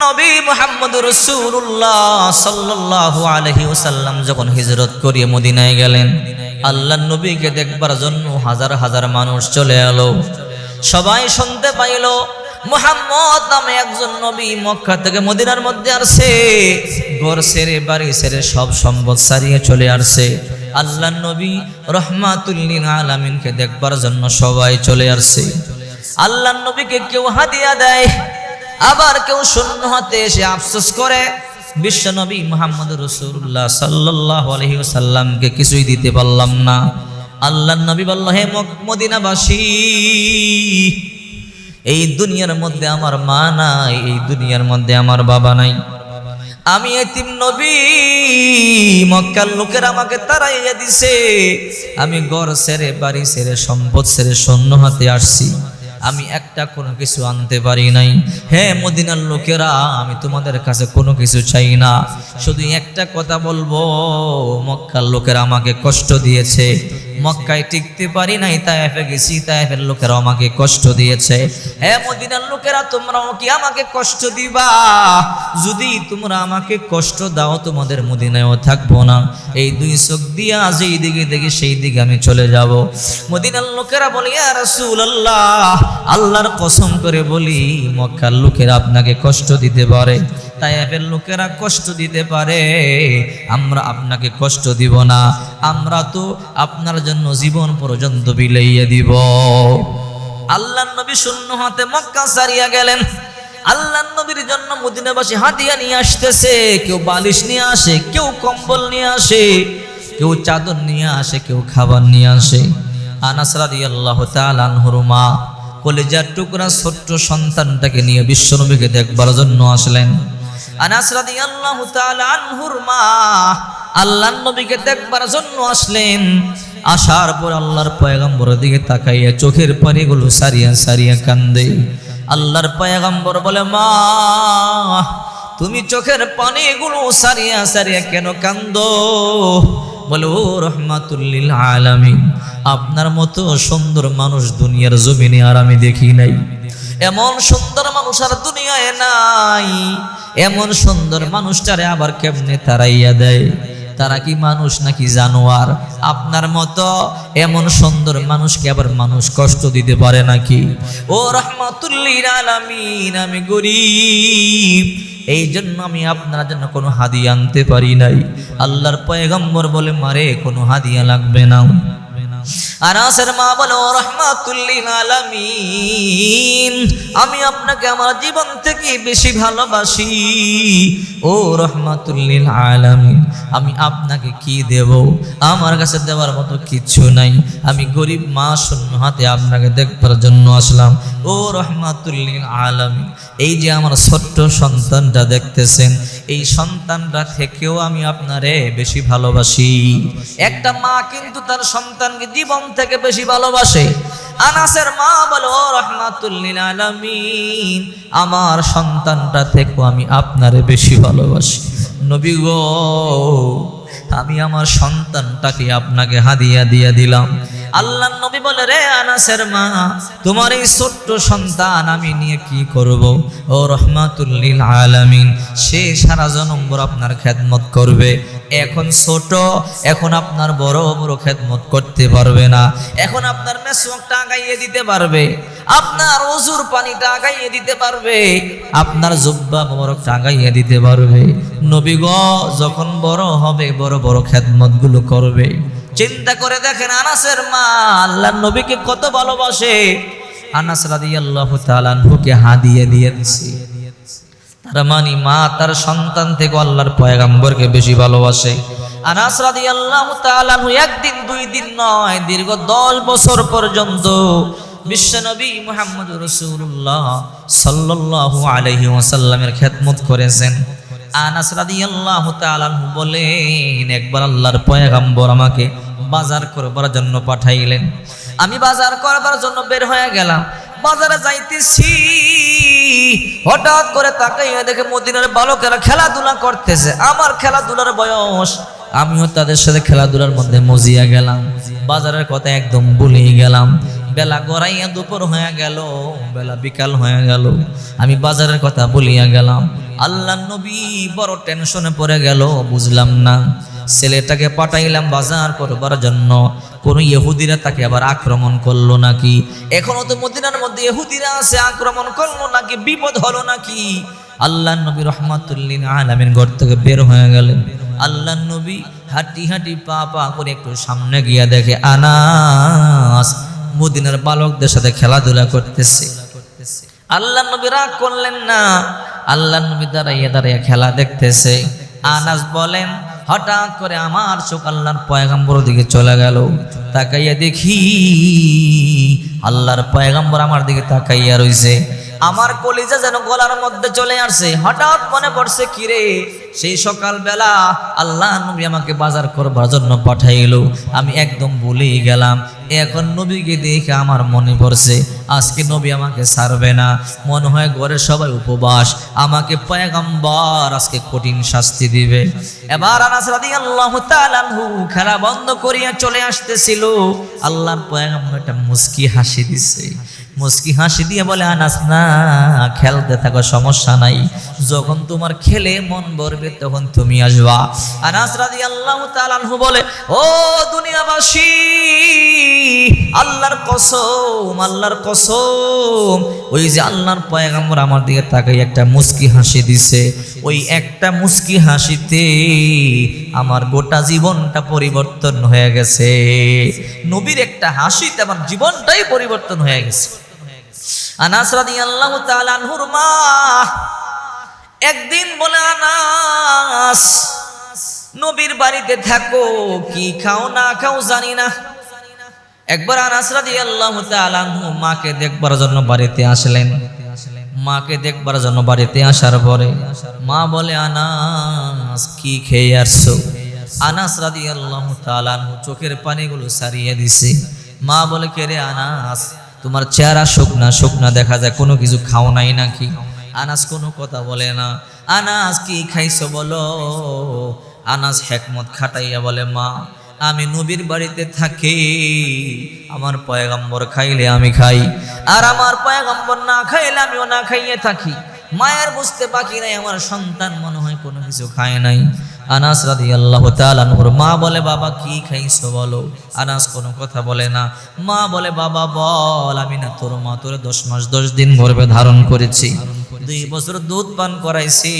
নবী মোহাম্মদ রসুল্লাহ সাল্লাল্লাহু আলহি ওসাল্লাম যখন হিজরত করিয়ে মদিনায় গেলেন আল্লাহ নবীকে দেখবার জন্য হাজার হাজার মানুষ চলে এলো। সবাই শুনতে পাইল, মোহাম্মদ নামে একজন নবী মক্কা থেকে মদিনার মধ্যে আসছে। ঘর সেরে বাড়ি সেরে সব সম্পদ সারিয়ে চলে আসছে। আল্লাহ নবী রহমাতুল্লিন আলামিনকে দেখবার জন্য সবাই চলে আসছে। আল্লাহ নবীকে কেউ হাদিয়া দেয় আবার কেউ শূন্য হাতে এসে আফসোস করে বিশ্ব নবী মোহাম্মদ রসুল্লাহ সাল্লাহ আলহি সাল্লামকে কিছুই দিতে পারলাম না। আল্লাহ নবী বলল, হে মদিনাবাসী, এই দুনিয়ার মধ্যে আমার মা নাই, এই দুনিয়ার মধ্যে আমার বাবা নাই। আমি এতিম নবী, মক্কার লোকের আমাকে তারাইয়া দিছে। আমি গড় সেরে বাড়ি সেরে সম্পদ সেরে শূন্য হাতে আসছি। আমি একটা কোনো কিছু আনতে পারি নাই। হ্যাঁ মদিনার লোকেরা আমি তোমাদের কাছে কোনো কিছু চাই না। শুধু একটা কথা বলব মক্কার লোকেরা আমাকে কষ্ট দিয়েছে। মক্কায় টিকতে পারি নাই, তাইফে গেছি, তাইফের লোকেরা আমাকে কষ্ট দিয়েছে। হ্যাঁ মদিনার লোকেরা, তোমরাও কি আমাকে কষ্ট দিবা? যদি তোমরা আমাকে কষ্ট দাও, তোমাদের মদিনায়ও থাকব না। এই দুই চোখ দিয়ে এই দিকে দেখি, সেই দিকে আমি চলে যাব। মদিনার লোকেরা বলি আর আল্লাহ আল্লাহর কসম করে বলি, মক্কার লোকেরা আপনাকে কষ্ট দিতে পারে। তাইফের লোকেরা কষ্ট দিতে পারে। আমরা আপনাকে কষ্ট দিব না। আমরা তো আপনার জন্য জীবন পর্যন্ত বিলাইয়া দিব। আল্লাহ নবী শূন্য হাতে মক্কা সারিয়া গেলেন। আল্লাহ নবীর জন্য মদিনাবাসী হাতিয়া নিয়ে আসতেছে। কেউ বালিশ নিয়ে আসে, কেউ কম্বল নিয়ে আসে, কেউ চাদর নিয়ে আসে, কেউ খাবার নিয়ে আসে। আনাস রাদিয়াল্লাহু তাআলা আনহুর মা কলেজার টুকরা ছোট্ট সন্তানটাকে নিয়ে বিশ্বনবীকে দেখবার জন্য আসলেন। আনাস রাদিয়াল্লাহু তাআলা আনহুর মা, আল্লাহর নবীকে দেখবার জন্য আসলেন। আসার পর আল্লাহর পয়গম্বরের দিকে তাকাইয়া চোখের পানিগুলো সারিয়া সারিয়া কান্দে। আল্লাহর পয়গম্বর বলে, মা, তুমি চোখের পানিগুলো সারিয়া সারিয়া কেন কান্দো? বলে রহমাতুল্লিল আলামিন, আপনার মতো সুন্দর মানুষ দুনিয়ার জমিনে আর আমি দেখি নাই। এমন সুন্দর মানুষ আর দুনিয়ায় নাই। এমন সুন্দর মানুষটারে আবার কেমনে তারাইয়া দেয়? তারা কি মানুষ নাকি জানোয়ার? আপনার মতো এমন সুন্দর মানুষকে আবার মানুষ কষ্ট দিতে পারে নাকি? ও রহমাতুল্লিল আলামিন, আমি গরিব। এই জন্য আমি আপনার জন্য কোনো হাদিয়া আনতে পারি নাই। আল্লাহর পয়গম্বর বলে, মারে, কোনো হাদিয়া লাগবে না। আনাসের মা বলো রহমাতুল্লিল আলামিন, আমি আপনাকে আমার জীবন থেকে বেশি ভালোবাসি। ও রহমাতুল্লিল আলামিন, আমি আপনাকে কি দেব? আমার কাছে দেওয়ার মতো কিছু নাই। আমি গরিব মা শূন্য হাতে আপনাকে দেখবার জন্য আসলাম। ও রহমাতুল্লিল আলামিন, এই যে আমার ছোট্ট সন্তানটা দেখতেছেন, এই সন্তানটা থেকেও আমি আপনারে বেশি ভালোবাসি। একটা মা কিন্তু তার সন্তানকে জীবন থেকে বেশি ভালোবাসে। আনাসের মা বলো রহমাতুল্লিল আলামিন, আমার সন্তানটা থেকেও আমি আপনারে বেশি ভালোবাসি। নবী গো, আমি আমার সন্তানটাকে আপনাকে হাদিয়া দিয়ে দিলাম। আল্লাহ নবী বলে, রে আনাসের মা, তোমার এই ছোট্ট সন্তান আমি নিয়ে কি করব? ও রহমাতুল্লিল আলামিন, সে সারা জনম্বর আপনার খেদমত করবে। এখন ছোট, এখন আপনার বড় বড় খেদমত করতে পারবে না। এখন আপনার মেসওয়াকটা আগাইয়ে দিতে পারবে। আপনার অজুর পানিটা আগাইয়ে দিতে পারবে। আপনার জুব্বা মোবারকটা আগাইয়ে দিতে পারবে। নবী গ, যখন বড় হবে, বড় বড় খেদমতগুলো করবে। চিন্তা করে দেখেন আনাসের মা আল্লাহ নবীকে কত ভালোবাসে। আনাস রাদিয়াল্লাহু তাআলা আনহুকে হাদিয়ে দিয়ে তার মানে মা তার সন্তান থেকে আল্লাহর পয়গাম্বরকে বেশি ভালোবাসে। আনাস তাআলা আনহু একদিন, দুই দিন নয়, দীর্ঘ দশ বছর পর্যন্ত বিশ্বনবী মুহাম্মদ রাসূলুল্লাহ সাল্লাল্লাহু আলাইহি ওয়াসাল্লামের খেদমত করেছেন। আনাস তাআলা আনহু বলেন, একবার আল্লাহর পয়গাম্বর আমাকে বাজার করবার জন্য পাঠাইলেন। আমি বাজার করবার জন্য বের হয়ে গেলাম। বাজারে যাইতেছি হঠাৎ করে তাকাইয়া দেখে মদিনার বালকেরা খেলাধুলা করতেছে। আমার খেলাধুলার বয়স। আমিও তাদের সাথে খেলাধুলার মধ্যে মজিয়া গেলাম। বাজারের কথা একদম ভুলেই গেলাম। বেলা গড়াইয়া দুপুর হয়ে গেল, বেলা বিকাল হয়ে গেল। আমি বাজারের কথা বলিয়া গেলাম। আল্লাহ নবী বড় টেনশনে পড়ে গেল, বুঝলাম না। ছেলেটাকে পাঠাইলাম বাজার করবার জন্য। কোন ইহুদিরা তাকে আবার আক্রমণ করল নাকি? এখনও তো মদিনার মধ্যে ইহুদিরা আছে, আক্রমণ করল নাকি? বিপদ হলো নাকি? আল্লাহ নবী রহমাতুল্লিন আলামিন ঘর থেকে বের হয়ে গেলেন। আল্লাহ নবী হাঁটি হাঁটি পা পা করে একটু সামনে গিয়া দেখে, আনাস, মদিনার বালকদের সাথে খেলাধুলা করতেছে। আল্লাহ নবী রাগ করলেন না। আল্লাহ নবী দাঁড়াইয়া দাঁড়াইয়া খেলা দেখতেছে। আনাস বলেন হঠাৎ করে আমার চোখ আল্লাহর পয়গাম্বর দিকে চলে গেল। তাকাইয়া দেখি, আল্লাহর পয়গাম্বর আমার দিকে তাকাইয়া রইছে। আমার কলিজা যেন গলার মধ্যে চলে আসছে হঠাৎ মনে পড়ছে, কিরে, সেই সকাল বেলা আল্লাহ নবী আমাকে বাজার করবার জন্য পাঠাইলো। আমি একদম ভুলেই গেলাম। এখন নবীকে দেখে আমার মনে পড়ছে, আজকে নবী আমাকে ছাড়বে না। মনে হয় ঘরে সবাই উপবাস। আমাকে পয়গম্বর আজকে কঠিন শাস্তি দিবে। এবার আনাস রাদিয়াল্লাহু তাআলা আনহু খেলা বন্ধ করিয়া চলে আসতেছিল। আল্লাহর পয়গম্বর একটা মুস্কি হাসি দিছে। মুস্কি হাসি দিয়ে বলে, আনাস না, খেলতে থাকো, সমস্যা নাই। যখন তোমার খেলে মন ভরবে, তখন তুমি আসবা। আনাস রাদিয়াল্লাহু তাআলা আনহু বলে, ও দুনিয়াবাসী, আল্লাহর কসম আল্লাহর কসম, ওই যে আল্লাহর পয়গাম্বর আমার দিকে তাকাই একটা মুসকি হাসি দিছে। ওই একটা মুসকি হাসিতে আমার গোটা জীবনটা পরিবর্তন হয়ে গেছে। নবীর একটা হাসিতে আমার জীবনটাই পরিবর্তন হয়ে গেছে। আনাস মা, একদিন বলে, আনাস, নবীর বাড়িতে থাকো, কি খাও না খাও জানি না। একবার আনাস রাদিয়াল্লাহু তাআলা আনহু মাকে দেখবার জন্য বাড়িতে আসলেন। মাকে দেখবার জন্য বাড়িতে আসার পরে মা বলে, আনাস, কি খেয়ে আসছো? আনাস রাদিয়াল্লাহু তাআলা আনহু চোখের পানিগুলো সারিয়ে দিছে। মা বলে, কে রে আনাস? তোমার চেহারা শুকনা শুকনা দেখা যায় কোনো কিছু খাও নাই নাকি? আনাস কোনো কথা বলে না। আনাস, কি খাইছো বলো? আনাস হেকমত খাটাইয়া বলে, মা, আমি নবীর বাড়িতে থাকি। আমার পয়গম্বর খাইলে আমি খাই। আর আমার পয়গম্বর না খাইলে আমিও না খাইয়ে থাকি। মায়ের বুঝতে বাকি নাই, আমার সন্তান মনে হয় কোনো কিছু খায় নাই। আনাস রাধি আল্লাহ তালানুর মা বলে, বাবা, কি খাইছো বলো? আনাস কোনো কথা বলে না। মা বলে, বাবা, বল, আমি না তোর মা তোর দশ মাস, দশ দিন গর্ভে ধারণ করেছি। দুই বছর দুধ পান করাইছি।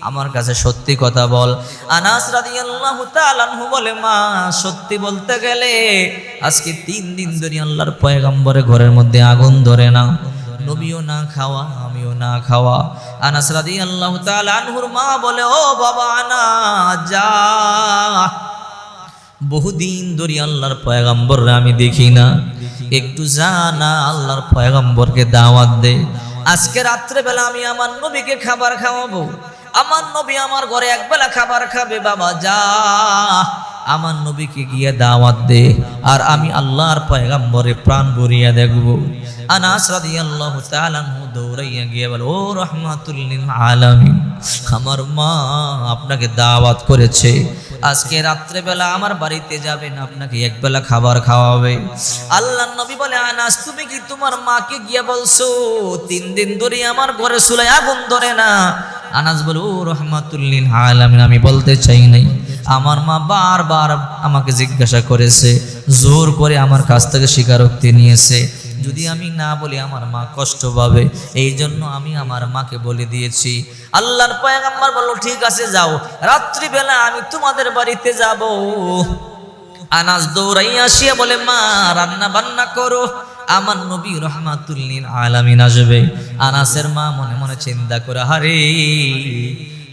আমার কাছে সত্যি কথা বল। আনাস রাদিয়াল্লাহু তাআলা আনহু বলে, মা, সত্যি বলতে গেলে আজকে তিন দিন ধরে আল্লাহর পয়গম্বরের ঘরের মধ্যে আগুন ধরে না। নবীও না খাওয়া, আমিও না খাওয়া। আনাস রাদিয়াল্লাহু তাআলা আনহুর মা বলে, ও বাবা আনা যা। বহুদিন ধরে আল্লাহর পয়গম্বর আমি দেখি না। একটু জানা আল্লাহর পয়গম্বরকে দাওয়াত দে। আজকে রাত্রে বেলা আমি আমার নবীকে খাবার খাওয়াবো। আমার নবী আমার ঘরে একবেলা খাবার খাবে, বাবা, যা। আমার নবীকে গিয়ে দাওয়াত দে, আর আমি আল্লাহর পয়গম্বরে প্রাণ ভরিয়া দেখব। আনাস রাদিয়াল্লাহু তাআলা দৌড়াইয়া গিয়ে বলে, ও লিল আলামিন, আমার মা আপনাকে দাওয়াত করেছে। আজকে রাত্রেবেলা আমার বাড়িতে যাবেন, আপনাকে একবেলা খাবার খাওয়াবে। আল্লাহ নবী বলে, আনাস, তুমি কি তোমার মাকে গিয়ে বলছো, তিন দিন ধরে আমার ঘরে চুলাই আগুন ধরে না? আনাস বলে, ও রহমাতুল্লিন আলামিন, আমি বলতে চাই নাই। আমার মা বারবার আমাকে জিজ্ঞাসা করেছে, জোর করে আমার কাছ থেকে স্বীকারোক্তি নিয়েছে। যদি আমি না বলি আমার মা কষ্ট পাবে, এই জন্য আমি আমার মাকে বলে দিয়েছি। আল্লাহর পয়গাম্বার বলল, ঠিক আছে, যাও। রাত্রিবেলা আমি তোমাদের বাড়িতে যাব। আনাস দৌড়াই আসিয়া বলে, মা রান্না বান্না করো। আমার নবী রহমাতুল্লিন আলামিন আসবে। আনাসের মা মনে মনে চিন্তা করে হারে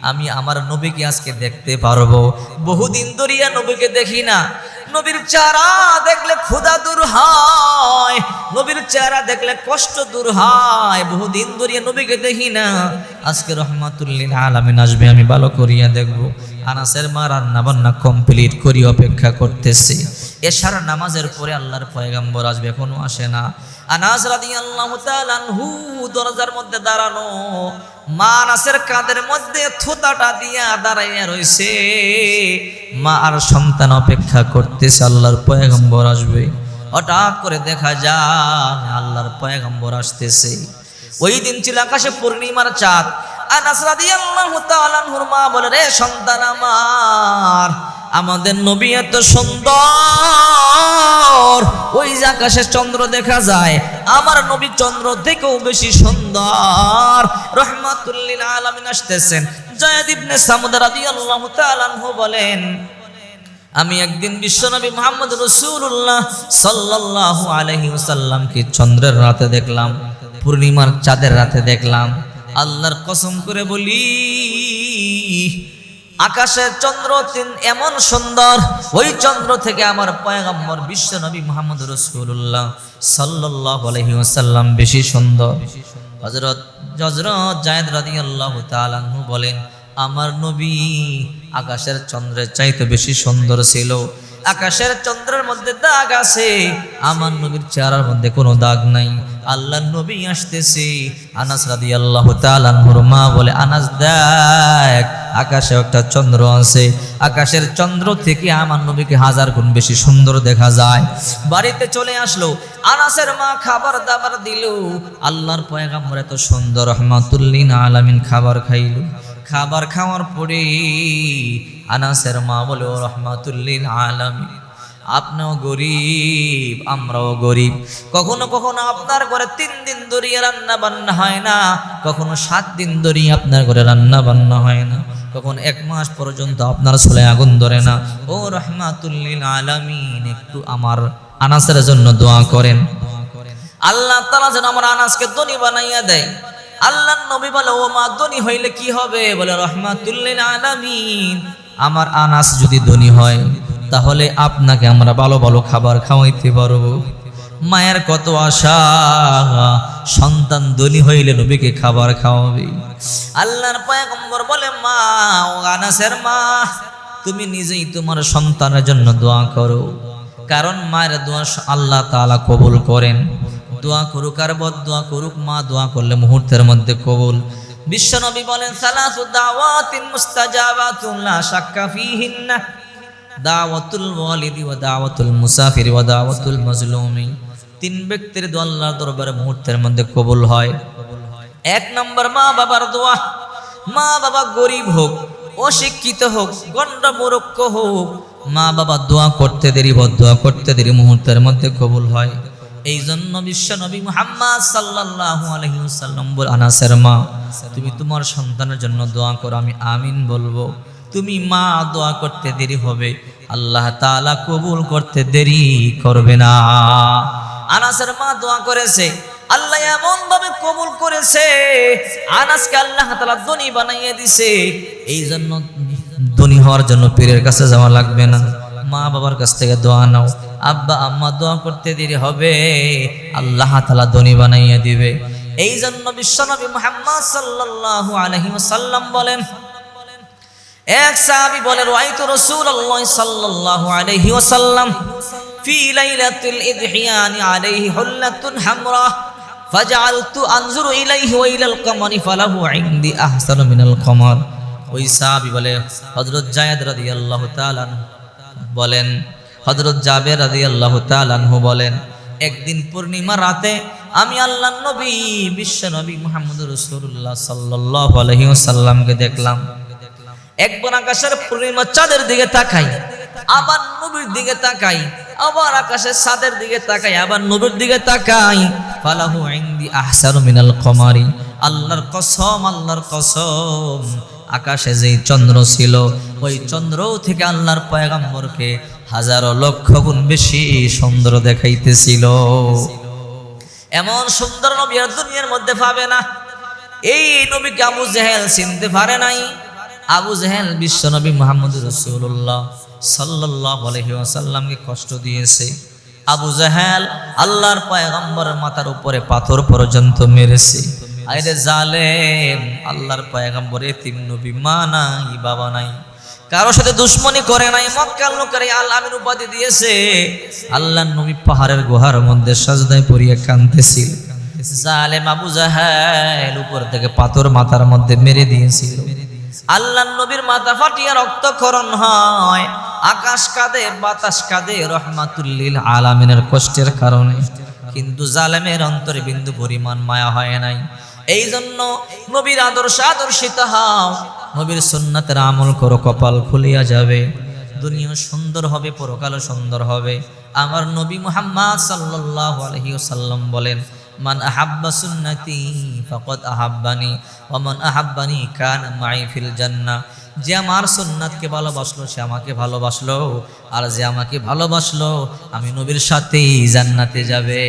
আমি আমার নবীকে আজকে দেখতে পারব। বহুদিন ধরিয়া নবীকে দেখি না। নবীর চেহারা দেখলে ক্ষুধা দূর হয়। নবীর চেহারা দেখলে কষ্ট দূর হয়। বহুদিন ধরিয়া নবীকে দেখি না। আজকে রহমাতুল্লিন আলামিন আসবে, আমি ভালো করিয়া দেখব। আনাসের মা রান্না বান্না কমপ্লিট করি অপেক্ষা করতেছে। এশার নামাজের পরে আল্লাহর পয়গাম্বর আসবে, এখনও আসে না। আনাস রাদিয়াল্লাহু তাআলা আনহু দরজার মধ্যে দাঁড়ানো, মা আনাসের কাঁধের মধ্যে থুতাটা দিয়া দাঁড়াইয়া রইছে। মা আর সন্তান অপেক্ষা করতেছে, আল্লাহর পয়গম্বর আসবে। হঠাৎ করে দেখা যায়, আল্লাহর পয়গম্বর আসতেছে। ওই দিন ছিল আকাশে পূর্ণিমার চাঁদ। আনাস রাদিয়াল্লাহু তাআলা আনহুর মা বলে, রে সন্তান আমার আমাদের নবী এত সুন্দর। ওই যে আকাশে চন্দ্র দেখা যায়, আমার নবী চন্দ্র থেকেও বেশি সুন্দর। রহমাতুল্লিল আলামিন আসতেছেন। জয়াদ ইবনে সামুদ রাদিয়াল্লাহু তাআলা বলেন, আমি একদিন বিশ্বনবী মোহাম্মদ রসুল্লাহ আলাইহি ওয়াসাল্লামকে চন্দ্রের রাতে দেখলাম, পূর্ণিমার চাঁদের রাতে দেখলাম। আল্লাহর কসম করে বলি আকাশের চন্দ্র তিন এমন সুন্দর, ওই চন্দ্র থেকে আমার পয়গম্বর বিশ্বনবী মোহাম্মদ রসুল্লাহ সাল্লাল্লাহু আলাইহি ওয়াসাল্লাম বেশি সুন্দর। হযরত হযরত জায়েদ রাদিয়াল্লাহু তাআলা আনহু বলেন, আমার নবী আকাশের চন্দ্রের চাইতে বেশি সুন্দর ছিল। আকাশের চন্দ্রের মধ্যে দাগ আছে, আমার নবীর চেহারার মধ্যে কোনো দাগ নাই। আল্লাহ নবী আসতেছে। আনাস রাদি আল্লাহ তালানহুর মা বলে, আনাস, দেখ, আকাশে একটা চন্দ্র আছে। আকাশের চন্দ্র থেকে আমার নবীকে হাজার গুণ বেশি সুন্দর দেখা যায়। বাড়িতে চলে আসলো। আনাসের মা খাবার দাবার দিল। আল্লাহর পয়গাম্বর এত সুন্দর রহমাতুল্লিন আলামিন খাবার খাইল। খাবার খাওয়ার পরে আনাসের মা বলে, ও রহমাতুল্লিল আলামিন। আপনিও গরিব, আমরাও গরিব। কখনো কখনো আপনার ঘরে তিন দিন ধরিয়ে রান্না বান্না হয় না, কখনো সাত দিন ধরিয়ে আপনার ঘরে রান্না বান্না হয় না, কখন এক মাস পর্যন্ত আপনার ছোলে আগুন ধরে না। ও রহমাতুল্লিল আলামিন, একটু আমার আনাসের জন্য দোয়া করেন। আল্লাহ তালা যেন আমার আনাসকে ধনী বানাইয়া দেয়। আল্লাহ নবী বলে, ও মা, ধনী হইলে কি হবে? বলে, রহমাতুল্লিল আলামিন, আমার আনাস যদি ধনী হয় তাহলে আপনাকে আমরা ভালো ভালো খাবার খাওয়াইতে পারব। মায়ের কত আশা, সন্তান ধনী হইলে নবীকে খাবার খাওয়াবে। আল্লাহর পয়গম্বর বলে, মা, ও আনাসের মা, তুমি নিজেই তোমার সন্তানের জন্য দোয়া করো। কারণ মায়ের দোয়া আল্লাহ তাআলা কবুল করেন। দোয়া করুক আর বদ, দোয়া করুক মা, দোয়া করলে মুহূর্তের মধ্যে কবুল। বিশ্বনবী বলেন সালাসু দাওয়াতিন শাক্কা ফীহিন্না। দাওয়াতুল ওয়ালিদি ওয়া দাওয়াতুল মুসাফির ওয়া দাওয়াতুল মাজলুমি। তিন ব্যক্তির দোয়া আল্লাহর দরবারে মুহূর্তের মধ্যে কবুল হয়। এক নম্বর মা বাবার দোয়া মা বাবা গরিব হোক, অশিক্ষিত হোক গণ্ড হোক মা বাবা দোয়া করতে দেরি দোয়া করতে দেরি মুহূর্তের মধ্যে কবুল হয়। এই জন্য বিশ্ব নবী মুহাম্মদ সাল্লাল্লাহু আলাইহি ওয়াসাল্লাম বল আনাসের মা, তুমি তোমার সন্তানের জন্য দোয়া করো, আমি আমিন বলব। তুমি মা দোয়া করতে দেরি হবে। আল্লাহ তাআলা কবুল করতে দেরি করবে না। আনাসের মা দোয়া করেছে, আল্লাহ এমন ভাবে কবুল করেছে, আনাসকে আল্লাহ তালা ধনী বানাইয়ে দিছে। এই জন্য ধনী হওয়ার জন্য পীরের কাছে যাওয়া লাগবে না। মা বাবার কাছ থেকে দোয়া নাও। আব্বা, আম্মা দোয়া করতে দেরি হবে, আল্লাহ তালা ধনী বানাইয়ে দিবে। এই জন্য বিশ্বনবী মুহাম্মদ সাল্লাল্লাহু আলাইহি সাল্লাম বলেন এক সাহাবী বলে রাইতু রাসূলুল্লাহ সাল্লাল্লাহু আলাইহি ওয়াসাল্লাম ফি লাইলাতিল ইদহিয়ান আলাইহি হুল্লাতুন হামরা, ফাজআলতু আনজুরু ইলাইহি ওয়া ইলাল কমারি ফালাহু ইনদি আহসানু মিনাল কমার। ওই সাহাবী বলে, হযরত জায়েদ রাদিয়াল্লাহু তাআলা বলেন, হযরত জাবের রাদিয়াল্লাহু তাআলা বলেন, একদিন পূর্ণিমা রাতে আমি আল্লাহ নবী, বিশ্ব নবী মুহাম্মদ রাসূলুল্লাহ সাল্লাল্লাহু আলাইহি ওয়াসাল্লামকে দেখলাম। একবার আকাশের পূর্ণিমা চাঁদের দিকে তাকাই, আবার নবীর দিকে তাকাই, আবার আকাশের চাঁদের দিকে তাকাই, আবার নবীর দিকে তাকাই। ফালাহু ইনদি আহসানু মিনাল কমারি, আল্লাহর কসম আল্লাহর কসম। আকাশে যেই চন্দ্র ছিল, ওই চন্দ্র থেকে আল্লাহর পয়গাম্বরকে হাজারো লক্ষ গুণ বেশি সুন্দর দেখাইতেছিল। এমন সুন্দর নবী আর দুনিয়ার মধ্যে পাবে না। এই নবীকে আবু জেহেল চিনতে পারে নাই। আবু জেহেল বিশ্বনবী মোহাম্মদ রসুল্লাহ সাল্লাহ আলহিহাসাল্লামকে কষ্ট দিয়েছে। আবু জাহেল আল্লাহর পয়গম্বরের মাথার উপরে পাথর পর্যন্ত মেরেছে। আইরে জালেম, আল্লাহর পয়গম্বর এতিম নবী, মা নাই, বাবা নাই। কারোর সাথে দুশ্মনী করে নাই মক্কাল লোকের আল আমিন উপাধি দিয়েছে। আল্লাহ নবী পাহাড়ের গুহার মধ্যে সাজদায় পড়িয়ে কাঁদতেছিল। জালেম আবু জাহেল উপর থেকে পাথর মাথার মধ্যে মেরে দিয়েছিল। আল্লাহ নবীর মাথা ফাটিয়া রক্তক্ষরণ হয়। আকাশ কাঁদে, বাতাস কাঁদে, রহমাতুল্লিল আলামিনের কষ্টের কারণে। কিন্তু জালেমের অন্তরে বিন্দু পরিমাণ মায়া হয় নাই। এই জন্য নবীর আদর্শ আদর্শিত হও। নবীর সুন্নাতের আমল করো, কপাল খুলিয়া যাবে। দুনিয়া সুন্দর হবে, পরকালও সুন্দর হবে। আমার নবী মুহাম্মদ সাল্লাল্লাহু আলাইহি ওয়াসাল্লাম বলেন মান আহাব্বা সুন্নতি ফাকাদ আহাব্বানি, ওয়া মান আহাব্বানি কানা মাই ফিল জান্নাহ যে আমার সুন্নাতকে ভালোবাসলো, সে আমাকে ভালোবাসলো। আর যে আমাকে ভালোবাসলো, আমি নবীর সাথেই জান্নাতে যাবে।